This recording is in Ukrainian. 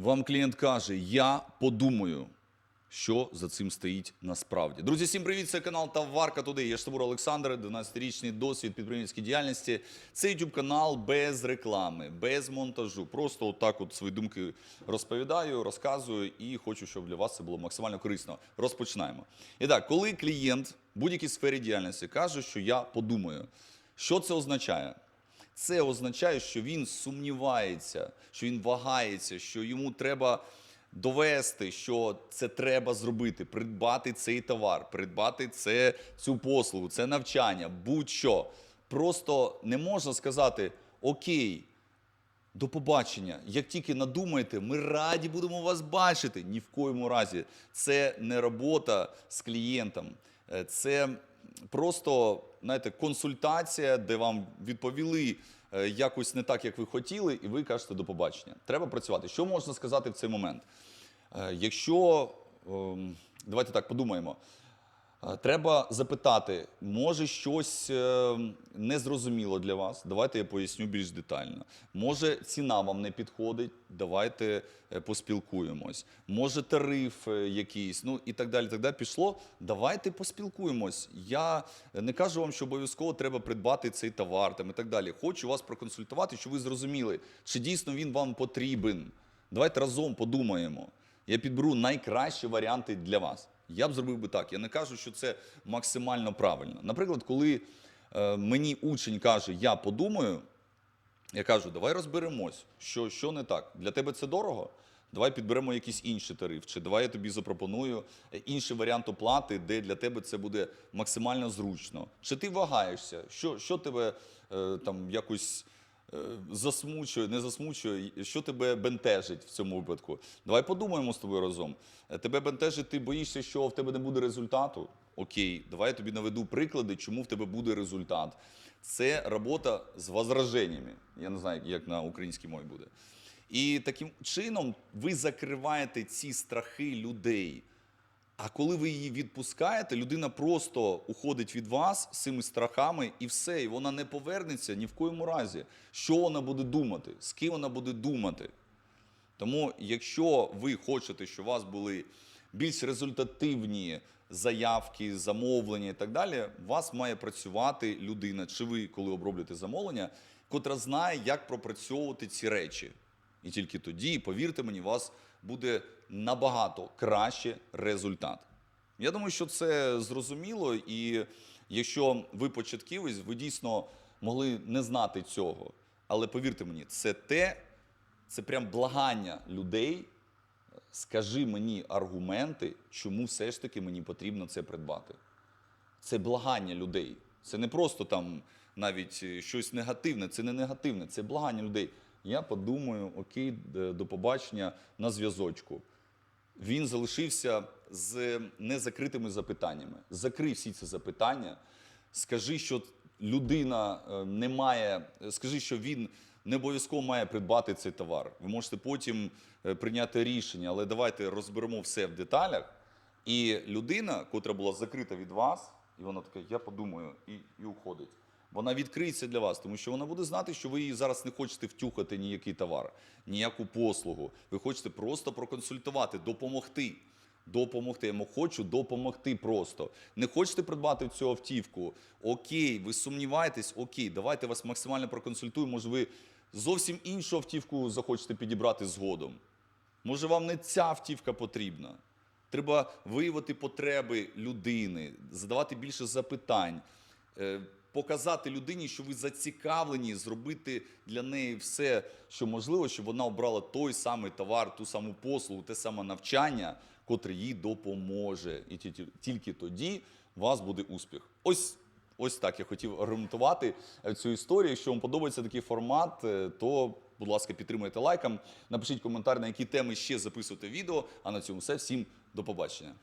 Вам клієнт каже: Я подумаю, що за цим стоїть насправді. Друзі, всім привіт! Це канал Таварка Туди. Я Штабур Олександр, 12-річний досвід підприємницької діяльності. Це YouTube канал без реклами, без монтажу. Просто отак от свої думки розповідаю, розказую і хочу, щоб для вас це було максимально корисно. Розпочинаємо. І так, коли клієнт в будь-якій сфері діяльності каже, що я подумаю, що це означає? Це означає, що він сумнівається, що він вагається, що йому треба довести, що це треба зробити, придбати цей товар, придбати це, цю послугу, це навчання, будь-що. Просто не можна сказати Окей, до побачення. Як тільки надумаєте, ми раді будемо вас бачити. Ні в коєму разі. Це не робота з клієнтом. Е, Це просто знаєте, консультація, де вам відповіли е, якось не так, як ви хотіли, і ви кажете до побачення. Треба працювати. Що можна сказати в цей момент? Е, Якщо ем, давайте так подумаємо. Е, Треба запитати, може щось е, незрозуміло для вас? Давайте я поясню більш детально. Може, ціна вам не підходить, давайте е, поспілкуємось. Може, тариф якийсь, ну і так далі. Так далі пішло. Давайте поспілкуємось. Я не кажу вам, що обов'язково треба придбати цей товар там, і так далі. Хочу вас проконсультувати, щоб ви зрозуміли, чи дійсно він вам потрібен. Давайте разом подумаємо. Я підберу найкращі варіанти для вас. Я б зробив би так. Я не кажу, що це максимально правильно. Наприклад, коли е, мені учень каже, я подумаю, я кажу, давай розберемось, що, що не так. Для тебе це дорого? Давай підберемо якийсь інший тариф, чи давай я тобі запропоную е, інший варіант оплати, де для тебе це буде максимально зручно. Чи ти вагаєшся? Що, що тебе е, там якось засмучує, не засмучує, що тебе бентежить в цьому випадку? Давай подумаємо з тобою разом. Е, Тебе бентежить, ти боїшся, що в тебе не буде результату. Окей, давай я тобі наведу приклади, чому в тебе буде результат. Це робота з возраженнями. Я не знаю, як на українській мові буде. І таким чином ви закриваєте ці страхи людей. А коли ви її відпускаєте, людина просто уходить від вас з цими страхами і все, і вона не повернеться ні в коєму разі. Що вона буде думати, з ким вона буде думати. Тому, якщо ви хочете, щоб у вас були більш результативні заявки, замовлення і так далі, у вас має працювати людина, чи ви, коли оброблюєте замовлення, котра знає, як пропрацьовувати ці речі. І тільки тоді, повірте мені, у вас буде набагато краще результат. Я думаю, що це зрозуміло, і якщо ви початківець, ви дійсно могли не знати цього. Але повірте мені, це те, це прям благання людей. Скажи мені аргументи, чому все ж таки мені потрібно це придбати. Це благання людей. Це не просто там навіть щось негативне, це не негативне, це благання людей. Я подумаю, окей, до побачення на зв'язочку. Він залишився з незакритими запитаннями. Закрий всі ці запитання. Скажи, що людина е, не має, скажи, що він не обов'язково має придбати цей товар. Ви можете потім е, прийняти рішення, але давайте розберемо все в деталях. І людина, котра була закрита від вас, і вона така, я подумаю, і, і уходить. Вона відкриється для вас, тому що вона буде знати, що ви їй зараз не хочете втюхати ніякий товар, ніяку послугу. Ви хочете просто проконсультувати, допомогти. Допомогти. Я хочу допомогти просто. Не хочете придбати цю автівку? Окей, ви сумніваєтесь, окей, давайте вас максимально проконсультую. Може, ви зовсім іншу автівку захочете підібрати згодом. Може, вам не ця автівка потрібна. Треба виявити потреби людини, задавати більше запитань, е, показати людині, що ви зацікавлені зробити для неї все, що можливо, щоб вона обрала той самий товар, ту саму послугу, те саме навчання, котре їй допоможе. І тільки тоді у вас буде успіх. Ось. Ось так я хотів аргументувати е, цю історію. Якщо вам подобається такий формат, е, то, будь ласка, підтримайте лайком. Напишіть коментар, на які теми ще записувати відео. А на цьому все. Всім до побачення.